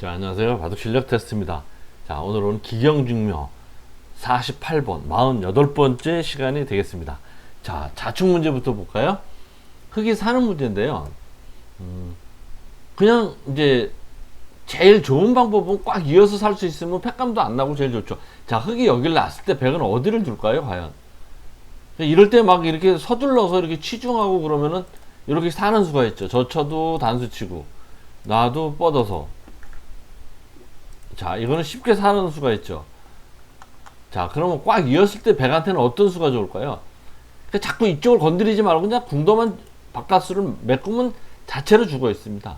자, 안녕하세요. 바둑 실력 테스트입니다. 자, 오늘은 기경증명 48번, 48번째 시간이 되겠습니다. 자, 자축 문제부터 볼까요? 흙이 사는 문제인데요. 음, 그냥 이제 제일 좋은 방법은 꽉 이어서 살 수 있으면 팩감도 안 나고 제일 좋죠. 자, 흙이 여기를 놨을 때 백은 어디를 둘까요, 과연? 이럴 때 막 이렇게 서둘러서 이렇게 치중하고 그러면은 이렇게 사는 수가 있죠. 저 쳐도 단수 치고, 나도 뻗어서. 자, 이거는 쉽게 사는 수가 있죠. 자, 그러면 꽉 이었을 때 백한테는 어떤 수가 좋을까요? 그러니까 자꾸 이쪽을 건드리지 말고 그냥 궁도만 바깥수를 메꾸면 자체로 죽어 있습니다.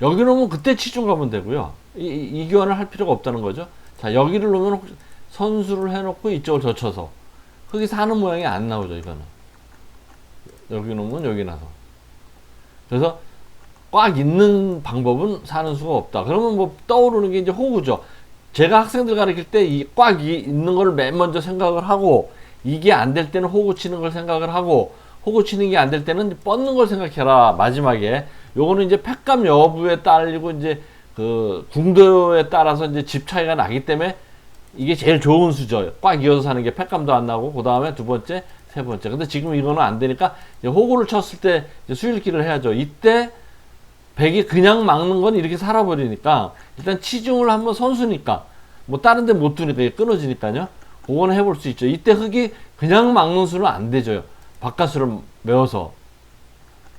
여기 놓으면 그때 치중 가면 되고요. 이, 이, 이 교환을 할 필요가 없다는 거죠. 자, 여기를 놓으면 선수를 해놓고 이쪽을 젖혀서 흙이 사는 모양이 안 나오죠, 이거는. 여기 놓으면 여기 나서. 그래서 꽉 있는 방법은 사는 수가 없다. 그러면 뭐 떠오르는 게 이제 호구죠. 제가 학생들 가르칠 때 이 꽉 있는 걸 맨 먼저 생각을 하고 이게 안 될 때는 호구 치는 걸 생각을 하고 호구 치는 게 안 될 때는 뻗는 걸 생각해라 마지막에 요거는 이제 팩감 여부에 따르고 이제 그 궁도에 따라서 이제 집 차이가 나기 때문에 이게 제일 좋은 수죠. 꽉 이어서 사는 게 팩감도 안 나고 그 다음에 두 번째 세 번째. 근데 지금 이거는 안 되니까 호구를 쳤을 때 수일기를 해야죠. 이때 백이 그냥 막는 건 이렇게 살아버리니까 일단 치중을 한번 선수니까 뭐 다른 데 못 두니까 끊어지니까요. 그거는 해볼 수 있죠. 이때 흙이 그냥 막는 수는 안 되죠. 바깥수를 메워서.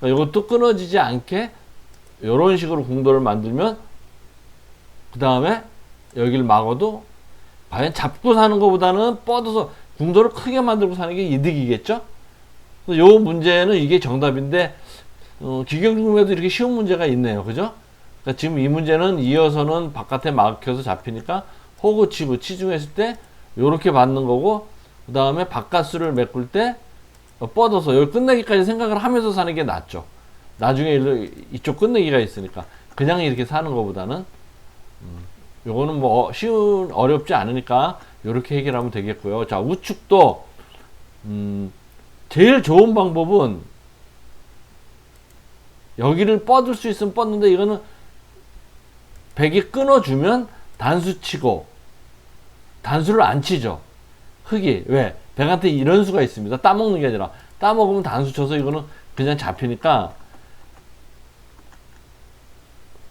그러니까 이것도 끊어지지 않게 이런 식으로 궁도를 만들면 그 다음에 여기를 막아도 과연 잡고 사는 것보다는 뻗어서 궁도를 크게 만들고 사는 게 이득이겠죠? 요 문제는 이게 정답인데 어, 기경중에도 이렇게 쉬운 문제가 있네요. 그죠? 그러니까 지금 이 문제는 이어서는 바깥에 막혀서 잡히니까 호구 치고 치중했을 때 요렇게 받는 거고 그 다음에 바깥수를 메꿀 때 뻗어서 여기 끝내기까지 생각을 하면서 사는 게 낫죠. 나중에 이쪽 끝내기가 있으니까 그냥 이렇게 사는 것보다는 음, 요거는 뭐 쉬운 어렵지 않으니까 요렇게 해결하면 되겠고요. 자 우측도 음, 제일 좋은 방법은 여기를 뻗을 수 있으면 뻗는데 이거는 백이 끊어주면 단수 치고 단수를 안 치죠. 흙이 왜? 백한테 이런 수가 있습니다. 따먹는 게 아니라 따먹으면 단수 쳐서 이거는 그냥 잡히니까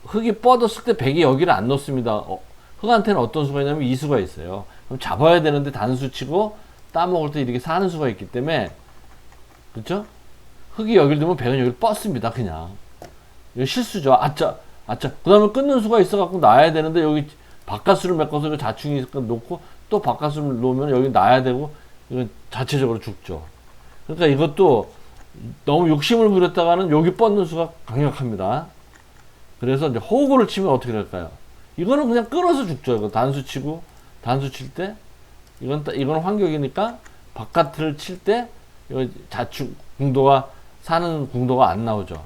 흙이 뻗었을 때 백이 여기를 안 넣습니다. 어, 흙한테는 어떤 수가 있냐면 이 수가 있어요. 그럼 잡아야 되는데 단수 치고 따먹을 때 이렇게 사는 수가 있기 때문에 그렇죠? 흙이 여기를 두면 백은 여기를 뻗습니다. 그냥. 이거 실수죠. 아짜, 아짜. 그 다음에 끊는 수가 있어갖고 놔야 되는데 여기 바깥수를 메꿔서 자충이 놓고 또 바깥수를 놓으면 여기 놔야 되고 이건 자체적으로 죽죠. 그러니까 이것도 너무 욕심을 부렸다가는 여기 뻗는 수가 강력합니다. 그래서 이제 호구를 치면 어떻게 될까요? 이거는 그냥 끊어서 죽죠. 이거 단수 치고 단수 칠 때 이건 이건 환격이니까 바깥을 칠 때 자축 궁도가 사는 궁도가 안 나오죠.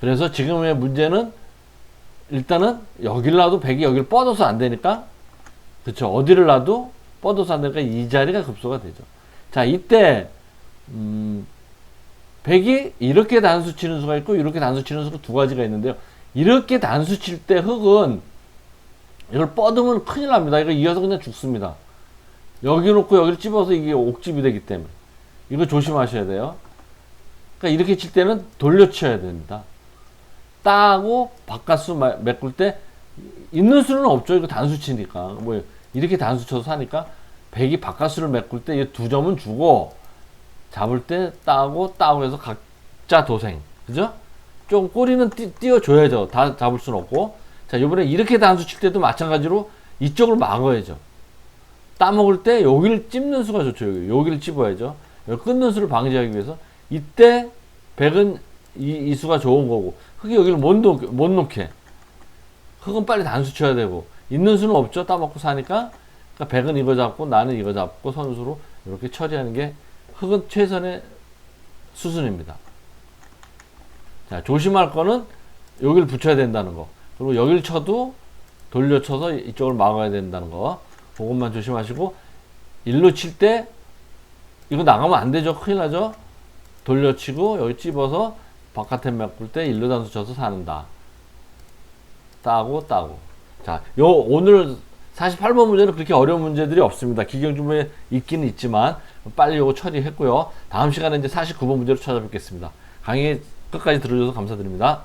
그래서 지금의 문제는 일단은 여기를 놔도 백이 여기를 뻗어서 안 되니까 그쵸 어디를 놔도 뻗어서 안 되니까 이 자리가 급소가 되죠. 자 이때 음, 백이 이렇게 단수 치는 수가 있고 이렇게 단수 치는 수가 두 가지가 있는데요. 이렇게 단수 칠 때 흙은 이걸 뻗으면 큰일 납니다. 이거 이어서 그냥 죽습니다. 여기 놓고 여기를 찝어서 이게 옥집이 되기 때문에 이거 조심하셔야 돼요. 그러니까 이렇게 칠 때는 돌려쳐야 됩니다. 따고 바깥수 메꿀 때 있는 수는 없죠. 이거 단수 치니까. 뭐 이렇게 단수 쳐서 사니까 백이 바깥수를 메꿀 때 이 두 점은 주고 잡을 때 따고 따고 해서 각자 도생. 그죠? 좀 꼬리는 띄, 띄워줘야죠. 다 잡을 수는 없고. 자, 이번에 이렇게 단수 칠 때도 마찬가지로 이쪽을 막아야죠. 따먹을 때 여기를 찝는 수가 좋죠. 여기. 여기를 찝어야죠. 여기 끊는 수를 방지하기 위해서. 이때 백은 이, 이 수가 좋은 거고. 흙이 여기를 못, 놓, 못 놓게. 흙은 빨리 단수 쳐야 되고. 있는 수는 없죠. 따먹고 사니까. 그러니까 백은 이거 잡고 나는 이거 잡고 선수로 이렇게 처리하는 게 흙은 최선의 수순입니다. 자, 조심할 거는 여기를 붙여야 된다는 거. 그리고 여기를 쳐도 돌려쳐서 이쪽을 막아야 된다는 거. 그것만 조심하시고, 일로 칠 때, 이거 나가면 안 되죠. 큰일 나죠? 돌려치고, 여기 찝어서 바깥에 메꿀 때 일로 단수 쳐서 사는다. 따고 따고. 자, 요 오늘 48번 문제는 그렇게 어려운 문제들이 없습니다. 기경주문에 있기는 있지만 빨리 요거 처리했고요. 다음 시간에 이제 49번 문제로 찾아뵙겠습니다. 강의 끝까지 들어주셔서 감사드립니다.